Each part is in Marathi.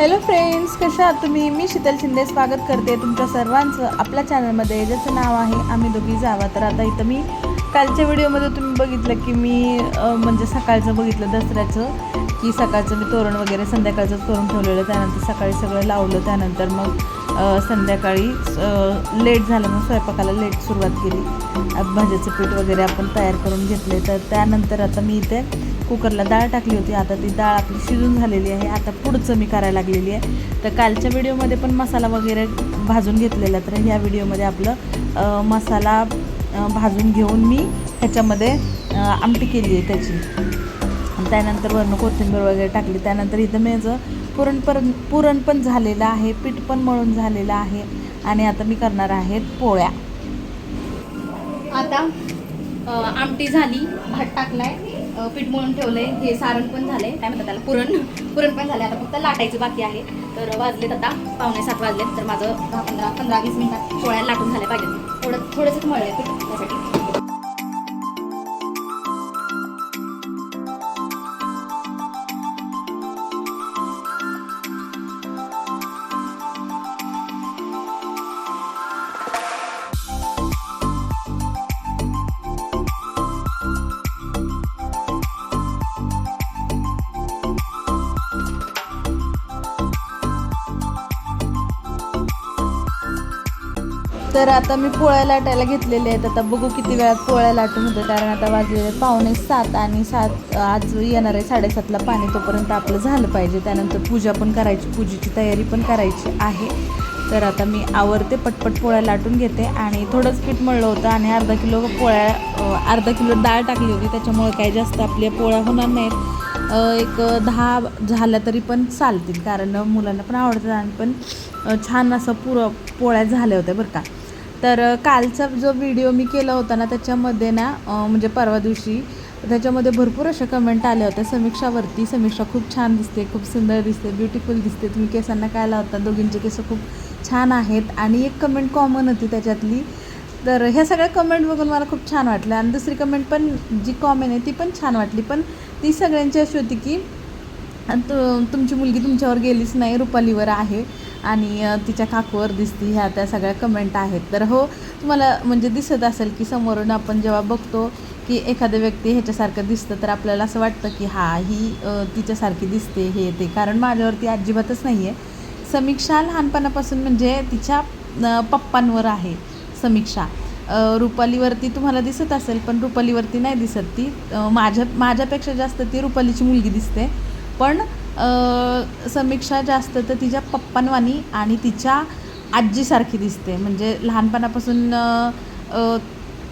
हॅलो फ्रेंड्स कशा आहात तुम्ही? मी शीतल शिंदे स्वागत करते तुमच्या सर्वांचं आपल्या चॅनलमध्ये ज्याचं नाव आहे आम्ही दोघी जावा. तर आता इथं मी कालच्या व्हिडिओमध्ये तुम्ही बघितलं की मी म्हणजे सकाळचं बघितलं दसऱ्याचं की सकाळचं मी तोरण वगैरे संध्याकाळचं तोरण ठेवलेलं. त्यानंतर सकाळी सगळं लावलं. त्यानंतर मग संध्याकाळी लेट झालं मग स्वयंपाकाला लेट सुरुवात केली. भाज्याचं पीठ वगैरे आपण तयार करून घेतले तर त्यानंतर आता मी इथे कुकरला डाळ टाकली होती. आता ती डाळ आपली शिजून झालेली आहे. आता पुढचं मी करायला लागलेली आहे. तर कालच्या व्हिडिओमध्ये पण मसाला वगैरे भाजून घेतलेला तर ह्या व्हिडिओमध्ये आपलं मसाला भाजून घेऊन मी ह्याच्यामध्ये आमटी केली आहे त्याची. त्यानंतर वरून कोथिंबीर वगैरे टाकली. त्यानंतर इथं माझं पुरण पण पुरण पण झालेलं आहे पीठ पण मळून झालेलं आहे आणि आता मी करणार आहेत पोळ्या. आता आमटी झाली भात टाकलाय पीठ मळून ठेवलंय हे सारण पण झालंय काय म्हणतात त्याला पुरण पुरण पण झालंय. आता फक्त लाटायचं बाकी आहे. तर वाजलेत आता पावणे सात वाजलेत तर माझं दहा पंधरा पंधरा वीस मिनिटात पोळ्या लाटून झाल्या पाहिजे थोडं थोडंसं मळलंय पीठ त्यासाठी. तर आता मी पोळ्या लाटायला घेतलेले आहेत. आता बघू किती वेळात पोळ्या लाटून होतं कारण आता वाजलेले पावणे सात आणि सात आज येणार आहे साडेसातला पाणी तोपर्यंत आपलं झालं पाहिजे. त्यानंतर पूजा पण करायची पूजेची तयारी पण करायची आहे. तर आता मी आवरते पटपट पोळ्या लाटून घेते आणि थोडंच पीठ मळलं होतं आणि अर्धा किलो पोळ्या अर्धा किलो डाळ टाकली होती. त्याच्यामुळे काही जास्त आपल्या पोळ्या होणार नाहीत. एक दहा झाल्या तरी पण चालतील कारण मुलांना पण आवडतात आणि पण छान असं पुरं पोळ्या झाल्या होत्या बरं का. तर कालचा जो व्हिडिओ मी केला होता ना त्याच्यामध्ये ना म्हणजे परवा दिवशी त्याच्यामध्ये भरपूर अशा कमेंट आल्या होत्या. समीक्षावरती समीक्षा खूप छान दिसते खूप सुंदर दिसते ब्युटिफुल दिसते. तुम्ही केसांना काय लावता दोघींचे केस खूप छान आहेत. आणि एक कमेंट कॉमन होती त्याच्यातली तर ह्या सगळ्या कमेंट बघून मला खूप छान वाटलं. आणि दुसरी कमेंट पण जी कॉमेंट आहे ती पण छान वाटली. पण ती सगळ्यांची अशी होती की तु तुमची मुलगी तुमच्यावर गेलीच नाही रुपालीवर आहे. आणि तिच्या काकूवर दिसती ह्या त्या सगळ्या कमेंट आहेत. तर हो तुम्हाला म्हणजे दिसत असेल की समोरून आपण जेव्हा बघतो की एखादं व्यक्ती ह्याच्यासारखं दिसतं तर आपल्याला असं वाटतं की हा ही तिच्यासारखी दिसते हे ते. कारण माझ्यावरती अजिबातच नाही आहे समीक्षा लहानपणापासून म्हणजे तिच्या पप्पांवर आहे. समीक्षा. रुपालीवरती तुम्हाला दिसत असेल पण रुपालीवरती नाही दिसत ती. माझ्या माझ्यापेक्षा जास्त ती रुपालीची मुलगी दिसते. पण समीक्षा जास्त तर तिच्या पप्पांवानी आणि तिच्या आजीसारखी दिसते. म्हणजे लहानपणापासून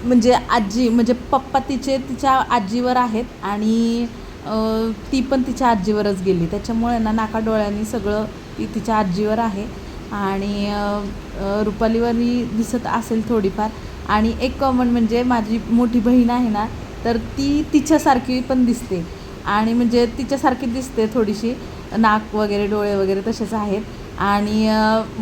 म्हणजे आजी म्हणजे पप्पा तिचे तिच्या आजीवर आहेत आणि ती पण तिच्या आजीवरच गेली. त्याच्यामुळे ना नाका डोळ्यांनी सगळं ती तिच्या आजीवर आहे. आणि रुपालीवाली रुपालीवरही दिसत असेल थोडीफार. आणि एक कॉमन म्हणजे माझी मोठी बहीण आहे ना तर ती तिच्यासारखी पण दिसते. आणि म्हणजे तिच्यासारखी दिसते थोडीशी. नाक वगैरे डोळे वगैरे तसेच आहेत. आणि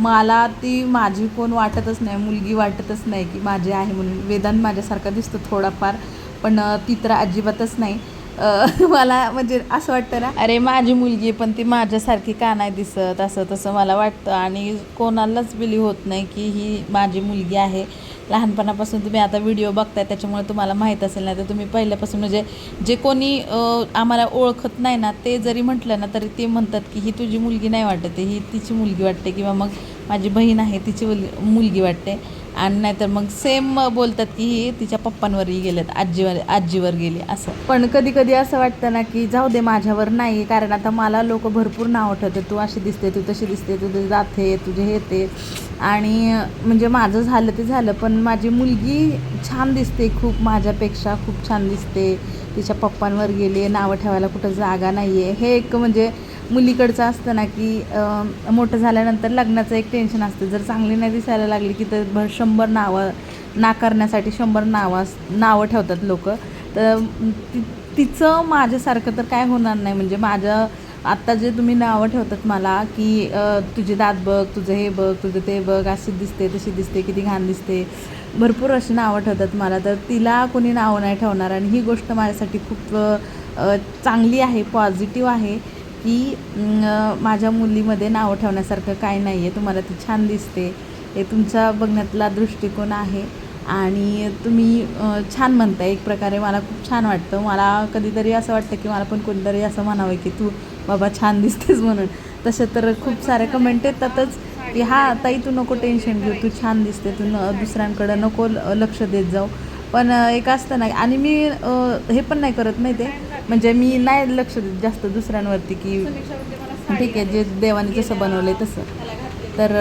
मला ती माझी कोण वाटतच नाही मुलगी वाटतच नाही की माझी आहे म्हणून. वेदांत माझ्यासारखा दिसतो थोडाफार पण ती तर अजिबातच नाही. मला म्हणजे असं वाटतं ना अरे माझी मुलगी आहे, पण ती माझ्यासारखी का नाही दिसत असं तसं मला वाटतं. आणि कोणालाच बिलीव होत नाही की ही माझी मुलगी आहे. लहानपणापासून तुम्ही आता व्हिडिओ बघताय त्याच्यामुळे तुम्हाला माहीत असेल ना तर तुम्ही पहिल्यापासून म्हणजे जे कोणी आम्हाला ओळखत नाही ना ते जरी म्हटलं ना तरी ते म्हणतात की ही तुझी मुलगी नाही वाटते ही तिची मुलगी वाटते किंवा मग माझी बहीण आहे तिची मुलगी वाटते. आणि नाहीतर मग सेम बोलतात की ही तिच्या पप्पांवरही गेलेत आजीवर आजीवर गेली असं. पण कधी कधी असं वाटतं ना की जाऊ दे माझ्यावर नाही कारण आता मला लोक भरपूर नाव ठेवतात. तू अशी दिसते तू तशी दिसते तुझे जाते तुझे हे ते. आणि म्हणजे माझं झालं ते झालं पण माझी मुलगी छान दिसते खूप माझ्यापेक्षा खूप छान दिसते. तिच्या पप्पांवर गेली नावं ठेवायला कुठं जागा नाही आहे हे एक म्हणजे मुलीकडचं असतं ना की मोठं झाल्यानंतर लग्नाचं एक टेन्शन असतं. जर चांगली नाही दिसायला लागली की तर भर शंभर नावं नाकारण्यासाठी शंभर नावं नावं ठेवतात लोक. तर ति तिचं माझ्यासारखं तर काय होणार नाही. म्हणजे माझं आत्ता जे तुम्ही नावं ठेवतात मला की तुझे दात बघ तुझं हे बघ तुझं ते बघ अशी दिसते तशी दिसते किती घाण दिसते. भरपूर अशी नावं ठेवतात मला. तर तिला कोणी नावं नाही ठेवणार. आणि ही गोष्ट माझ्यासाठी खूप चांगली आहे पॉझिटिव्ह आहे. की माझ्या मुलीमध्ये नावं ठेवण्यासारखं काय नाही आहे तुम्हाला ती छान दिसते. हे तुमचा बघण्यातला दृष्टिकोन आहे. आणि तुम्ही छान म्हणताय. एक प्रकारे मला खूप छान वाटतं. मला कधीतरी असं वाटतं की मला पण कोणीतरी असं म्हणावं की तू बाबा छान दिसतेस म्हणून. तसे तर खूप सारे कमेंट येतातच की हा ताई तू नको टेन्शन घेऊ. तू छान दिसते. तू न दुसऱ्यांकडं नको ल- लक्ष देत जाऊ. पण एक असतं नाही आणि मी हे पण नाही करत नाही ते म्हणजे मी नाही लक्ष देत जास्त दुसऱ्यांवरती की ठीक आहे जे देवाने जसं बनवलं आहे तसं. तर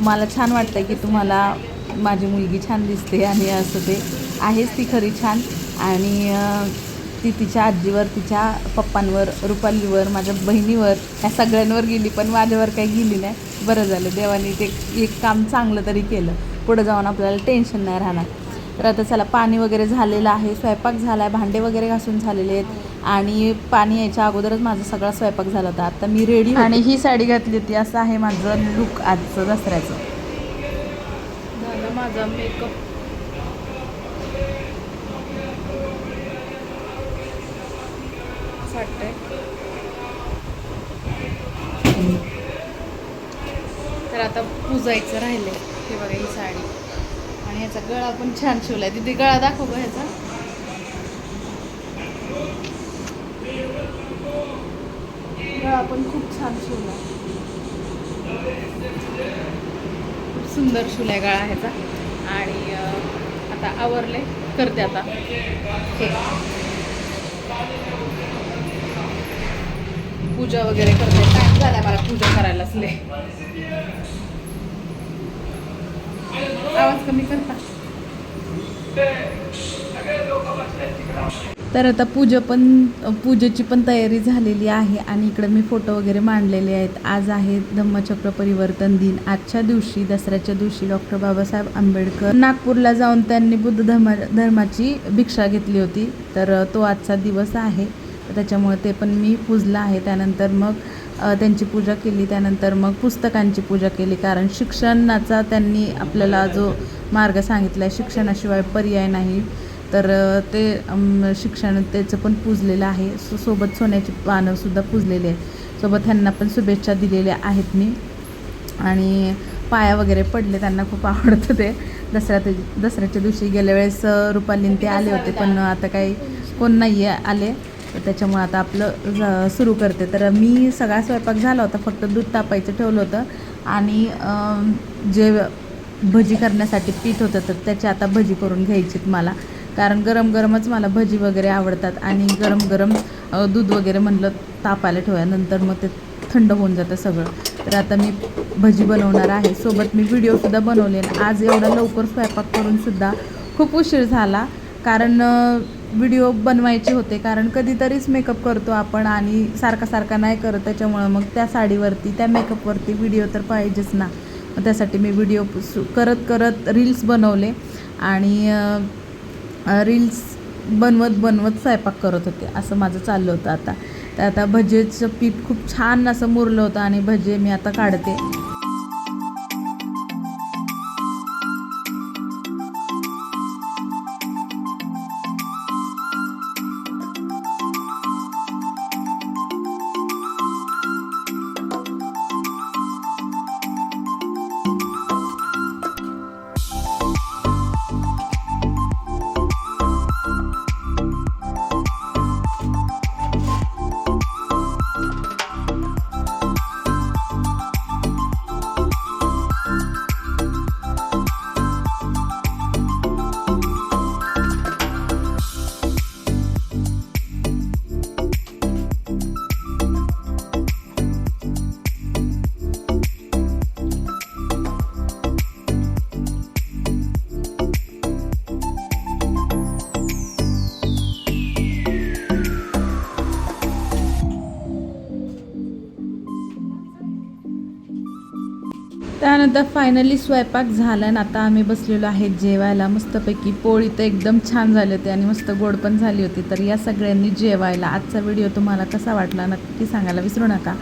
मला छान वाटतं की तुम्हाला माझी मुलगी छान दिसते आणि असं ते आहेच ती खरी छान. आणि ती तिच्या आजीवर तिच्या पप्पांवर रुपालीवर माझ्या बहिणीवर ह्या सगळ्यांवर गेली पण माझ्यावर काही गेली नाही. बरं झालं देवाने ते एक काम चांगलं तरी केलं. पुढं जाऊन आपल्याला टेन्शन नाही राहणार. तर आता चला पाणी वगैरे झालेलं आहे स्वयंपाक झाला आहे भांडे वगैरे घासून झालेले आहेत. आणि पाणी यायच्या अगोदरच माझा सगळा स्वयंपाक झाला होता. आता मी रेडी आणि ही साडी घातली होती असं आहे माझं लुक आजचं दसऱ्याचं. झालं माझा मेकअप तर आता पुजायचं राहिले हे बघा ही साडी. आणि ह्याचा गळा पण छान शिवलाय. तिथे गळा दाखव ग ह्याचा. गळा पण खूप छान शिवलाय. खूप सुंदर शिवलाय गळा ह्याचा. आणि आता आवरले करते आता. हे. पूजा वगैरे करते. टाइम झाला मला पूजा करायला असले आवाज कमी करता. तर आता पूजा पण पूजेची पण तयारी झालेली आहे आणि इकडे मी फोटो वगैरे मांडलेले आहेत. आज आहे धम्मचक्र परिवर्तन दिन. आजच्या दिवशी दसऱ्याच्या दिवशी डॉक्टर बाबासाहेब आंबेडकर नागपूरला जाऊन त्यांनी बुद्ध धर्मा धर्माची भिक्षा घेतली होती. तर तो आजचा दिवस आहे. त्याच्यामुळे ते पण मी पूजलं आहे. त्यानंतर मग त्यांची पूजा केली त्यानंतर मग पुस्तकांची पूजा केली कारण शिक्षणाचा त्यांनी आपल्याला जो मार्ग सांगितला आहे शिक्षणाशिवाय पर्याय नाही. तर ते शिक्षण त्याचं पण पूजलेलं आहे. सो सोबत सोन्याची पानंसुद्धा पूजलेली आहेत. सोबत ह्यांना पण शुभेच्छा दिलेल्या आहेत मी. आणि पाया वगैरे पडले त्यांना खूप आवडतं ते. दसऱ्या दसऱ्याच्या दिवशी गेल्या वेळेस रुपालीन ते आले होते पण आता काही कोण नाही आहे आले. तर त्याच्यामुळे आता आपलं ज- सुरू करते. तर मी सगळा स्वयंपाक झाला होता फक्त दूध तापायचं ठेवलं होतं आणि जे भजी करण्यासाठी पीठ होतं तर त्याची आता भजी करून घ्यायचीत मला. कारण गरम गरमच मला भजी वगैरे आवडतात आणि गरम गरम दूध वगैरे म्हणलं तापायला ठेवा नंतर मग ते थंड होऊन जातं सगळं. तर आता मी भजी बनवणार आहे. सोबत मी व्हिडिओसुद्धा बनवले आज एवढा लवकर स्वयंपाक करूनसुद्धा खूप उशीर झाला. कारण व्हिडिओ बनवायचे होते कारण कधीतरीच मेकअप करतो आपण आणि सारखा सारखा नाही करत त्याच्यामुळं मग त्या साडीवरती त्या मेकअपवरती व्हिडिओ तर पाहिजेच ना. मग त्यासाठी मी व्हिडिओ सु करत करत रील्स बनवले आणि रील्स बनवत बनवत स्वयंपाक करत होते असं माझं चाललं होतं आता. तर आता भजेचं पीठ खूप छान असं मुरलं होतं आणि भजे मी आता काढते. एकदा फायनली स्वयंपाक झाला ना आता आम्ही बसलेलो आहे जेवायला. मस्तपैकी पोळी तर एकदम छान झाली होती आणि मस्त गोड पण झाली होती. तर या सगळ्यांनी जेवायला. आजचा व्हिडिओ तुम्हाला कसा वाटला नक्की सांगायला विसरू नका.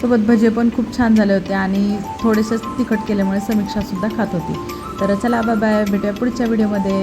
सोबत भजे पण खूप छान झाले होते आणि थोडेसेच तिखट केल्यामुळे समीक्षासुद्धा खात होती. तर चला बाय बाय भेटूया पुढच्या व्हिडिओमध्ये